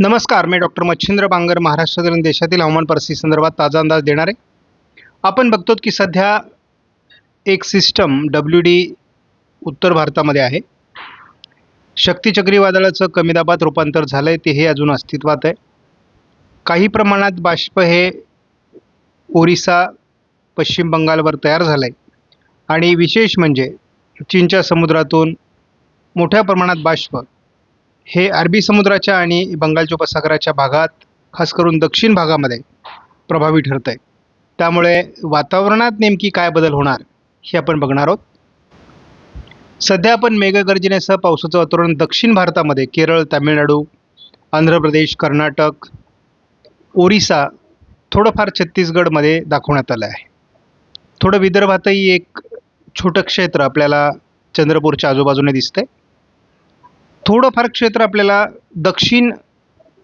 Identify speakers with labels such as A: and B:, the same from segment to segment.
A: नमस्कार मी डॉक्टर मच्छिंद्र बांगर महाराष्ट्रातील आणि देशातील हवामान परिस्थितीसंदर्भात ताजा अंदाज देणार. आहे आपण बघतो की सध्या एक सिस्टम डब्ल्यू डी उत्तर भारतामध्ये आहे. शक्ती चक्रीवादळाचं कमी दाबात रूपांतर झालं आहे ते हे अजून अस्तित्वात आहे. काही प्रमाणात बाष्प हे ओरिसा पश्चिम बंगालवर तयार झालं आहे आणि विशेष म्हणजे चीनच्या समुद्रातून मोठ्या प्रमाणात बाष्प हे अरबी समुद्राच्या आणि बंगालच्या उपसागराच्या भागात खास करून दक्षिण भागामध्ये प्रभावी ठरत आहे त्यामुळे वातावरणात नेमकी काय बदल होणार हे आपण बघणार आहोत. सध्या आपण मेघगर्जनेसह पावसाचं वातावरण दक्षिण भारतामध्ये केरळ तामिळनाडू आंध्र प्रदेश कर्नाटक ओरिसा थोडंफार छत्तीसगडमध्ये दाखवण्यात आलं आहे. थोडं विदर्भातही एक छोटं क्षेत्र आपल्याला चंद्रपूरच्या आजूबाजूने दिसतंय. थोडंफार क्षेत्र आपल्याला दक्षिण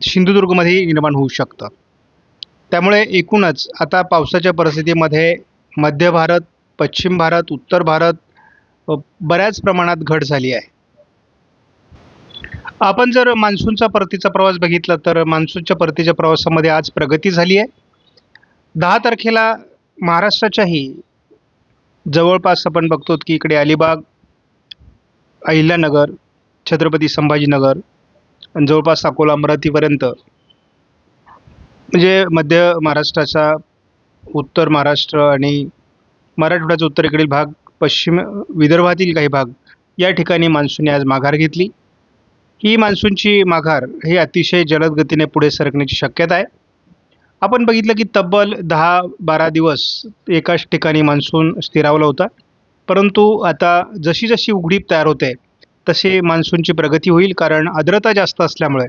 A: सिंधुदुर्गमध्ये निर्माण होऊ शकतं. त्यामुळे एकूणच आता पावसाच्या परिस्थितीमध्ये मध्य भारत पश्चिम भारत उत्तर भारत बऱ्याच प्रमाणात घट झाली आहे. आपण जर मान्सूनचा परतीचा प्रवास बघितला तर मान्सूनच्या परतीच्या प्रवासामध्ये आज प्रगती झाली आहे. दहा तारखेला महाराष्ट्राच्याही जवळपास आपण बघतो की इकडे अलिबाग अहिल्यानगर छत्रपती संभाजीनगर आणि जवळपास अकोला अमरावतीपर्यंत. म्हणजे मध्य महाराष्ट्राचा उत्तर महाराष्ट्र आणि मराठवाड्याचा उत्तरेकडील भाग पश्चिम विदर्भातील काही भाग या ठिकाणी मान्सूनने आज माघार घेतली. ही मान्सूनची माघार ही अतिशय जलद गतीने पुढे सरकण्याची शक्यता आहे. आपण बघितलं की तब्बल दहा बारा दिवस एकाच ठिकाणी मान्सून स्थिरावला होता. परंतु आता जशी जशी उघडीप तयार होते तसे मान्सूनची प्रगती होईल कारण आर्द्रता जास्त असल्यामुळे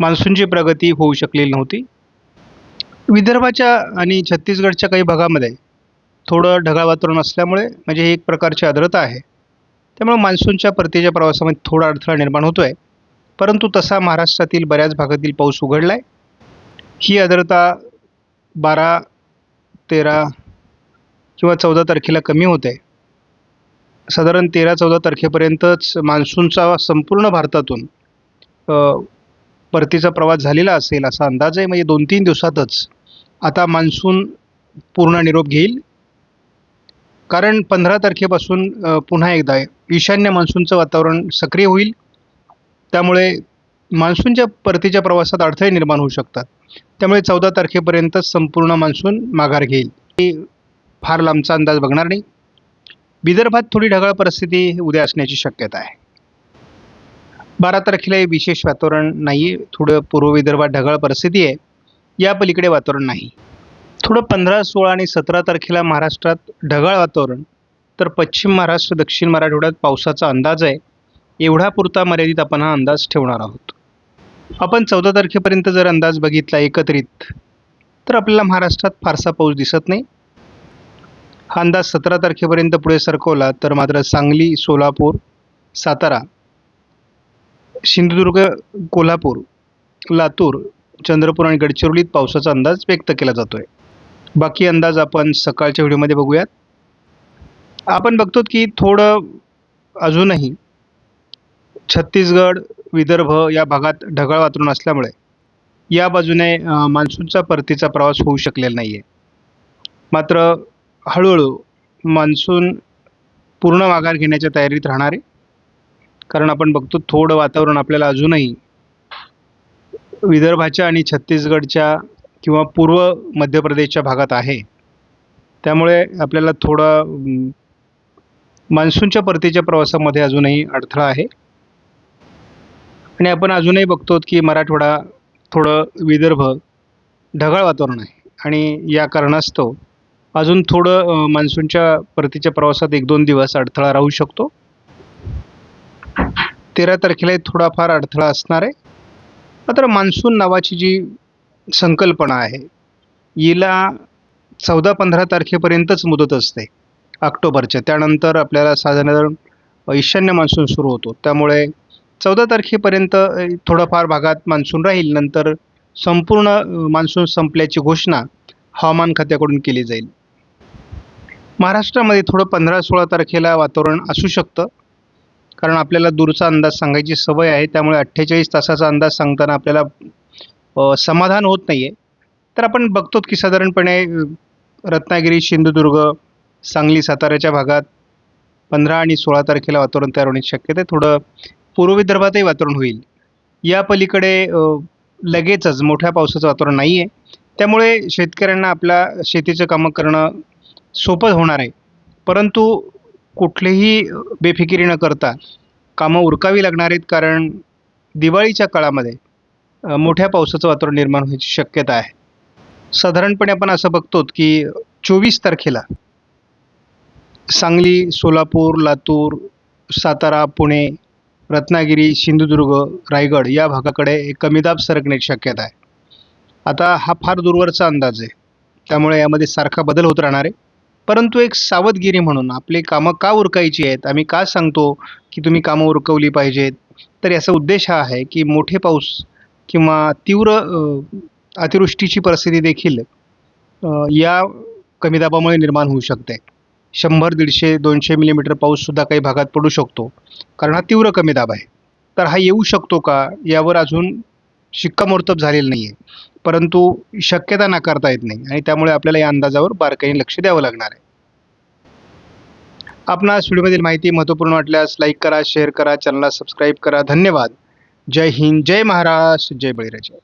A: मान्सूनची प्रगती होऊ शकलेली नव्हती. विदर्भाच्या आणि छत्तीसगडच्या काही भागामध्ये थोडं ढगाळ वातावरण असल्यामुळे म्हणजे ही एक प्रकारची आर्द्रता आहे. त्यामुळे मान्सूनच्या परतीच्या प्रवासामध्ये थोडा अडथळा निर्माण होतो आहे परंतु तसा महाराष्ट्रातील बऱ्याच भागातील पाऊस उघडला आहे ही आर्द्रता बारा तेरा किंवा चौदा तारखेला कमी होते. साधारण तेरा चौदा तारखेपर्यंतच मान्सूनचा संपूर्ण भारतातून परतीचा प्रवास झालेला असेल असा अंदाज आहे. म्हणजे दोन तीन दिवसातच आता मान्सून पूर्ण निरोप घेईल. कारण पंधरा तारखेपासून पुन्हा एकदा ईशान्य मान्सूनचं वातावरण सक्रिय होईल. त्यामुळे मान्सूनच्या परतीच्या प्रवासात अडथळे निर्माण होऊ शकतात. त्यामुळे चौदा तारखेपर्यंतच संपूर्ण मान्सून माघार घेईल. फार लांबचा अंदाज बघणार नाही. विदर्भात थोडी ढगाळ परिस्थिती उद्या असण्याची शक्यता आहे. बारा तारखेला विशेष वातावरण नाही आहे थोडं पूर्व विदर्भात ढगाळ परिस्थिती आहे. या पलीकडे वातावरण नाही. थोडं पंधरा सोळा आणि सतरा तारखेला महाराष्ट्रात ढगाळ वातावरण तर पश्चिम महाराष्ट्र दक्षिण मराठवाड्यात पावसाचा अंदाज आहे. एवढा पुरता मर्यादित आपण हा अंदाज ठेवणार आहोत. आपण चौदा तारखेपर्यंत जर अंदाज बघितला एकत्रित तर आपल्याला महाराष्ट्रात फारसा पाऊस दिसत नाही. हा अंदाज सतरा तारखेपर्यंत पुढे सरकवला तर मात्र सांगली सोलापूर सातारा सिंधुदुर्ग कोल्हापूर लातूर चंद्रपूर आणि गडचिरोलीत पावसाचा अंदाज व्यक्त केला जातो आहे बाकी अंदाज आपण सकाळच्या व्हिडिओमध्ये बघूयात. आपण बघतो की थोडं अजूनही छत्तीसगड विदर्भ या भागात ढगाळ वातावरण असल्यामुळे या बाजूने मान्सूनचा परतीचा प्रवास होऊ शकलेला नाही आहे मात्र हळूहळू मान्सून पूर्ण माघार घेण्याच्या तयारीत राहणार आहे. कारण आपण बघतो थोडं वातावरण आपल्याला अजूनही विदर्भाच्या आणि छत्तीसगडच्या किंवा पूर्व मध्य प्रदेशच्या भागात आहे. त्यामुळे आपल्याला थोडं मान्सूनच्या परतीच्या प्रवासामध्ये अजूनही अडथळा आहे. आणि आपण अजूनही बघतो की मराठवाडा थोडं विदर्भ ढगाळ वातावरण आहे. आणि या कारणास्तव अजून थोडं मान्सूनच्या परतीच्या प्रवासात एक दोन दिवस अडथळा राहू शकतो. तेरा तारखेला थोडाफार अडथळा असणार आहे. मात्र मान्सून नावाची जी संकल्पना आहे हिला चौदा पंधरा तारखेपर्यंतच मुदत असते ऑक्टोबरच्या. त्यानंतर आपल्याला साधारण ईशान्य मान्सून सुरू होतो. त्यामुळे चौदा तारखेपर्यंत थोडंफार भागात मान्सून राहील. नंतर संपूर्ण मान्सून संपल्याची घोषणा हवामान खात्याकडून केली जाईल. महाराष्ट्रामध्ये थोडं पंधरा सोळा तारखेला वातावरण असू शकतं. कारण आपल्याला दूरचा अंदाज सांगायची सवय आहे. त्यामुळे अठ्ठेचाळीस तासाचा अंदाज सांगताना आपल्याला समाधान होत नाही आहे तर आपण बघतो की साधारणपणे रत्नागिरी सिंधुदुर्ग सांगली साताऱ्याच्या भागात पंधरा आणि सोळा तारखेला वातावरण तयार होण्याची शक्यता आहे. थोडं पूर्व विदर्भातही वातावरण होईल. या पलीकडे लगेचच मोठ्या पावसाचं वातावरण नाही आहे त्यामुळे शेतकऱ्यांना आपल्या शेतीचं कामं करणं सोपं होणार आहे. परंतु कुठलीही बेफिकिरी न करता कामं उरकावी लागणार आहेत कारण दिवाळीच्या काळामध्ये मोठ्या पावसाचं वातावरण निर्माण होण्याची शक्यता आहे. साधारणपणे आपण असं बघतो की चोवीस तारखेला सांगली सोलापूर लातूर सातारा पुणे रत्नागिरी सिंधुदुर्ग रायगड या भागाकडे कमीदाब कमी दाब सरकण्याची शक्यता आहे. आता हा फार दूरवरचा अंदाज आहे. त्यामुळे यामध्ये सारखा बदल होत राहणार आहे. परंतु एक सावधगिरी म्हणून आपली कामं का उरकायची आहेत? आम्ही का सांगतो की तुम्ही कामं उरकवली पाहिजेत? तर याचा उद्देश हा आहे की मोठे पाऊस किंवा तीव्र अतिवृष्टीची परिस्थिती देखील या कमी दाबामुळे निर्माण होऊ शकते. शंभर दीडशे दोनशे मिलीमीटर पाऊससुद्धा काही भागात पडू शकतो कारण हा तीव्र कमी दाब आहे. तर हा येऊ शकतो का? यावर अजून शिक्कामोर्तब झालेलं नाही आहे परंतु शक्यता नाकारता येत नाही आणि त्यामुळे आपल्याला या अंदाजावर बारकाईने लक्ष द्यावं लागणार आहे. आपणास व्हिडिओमधील माहिती महत्त्वपूर्ण वाटल्यास लाईक करा शेअर करा चॅनलला सबस्क्राईब करा. धन्यवाद. जय हिंद जय महाराष्ट्र जय बळीराजा.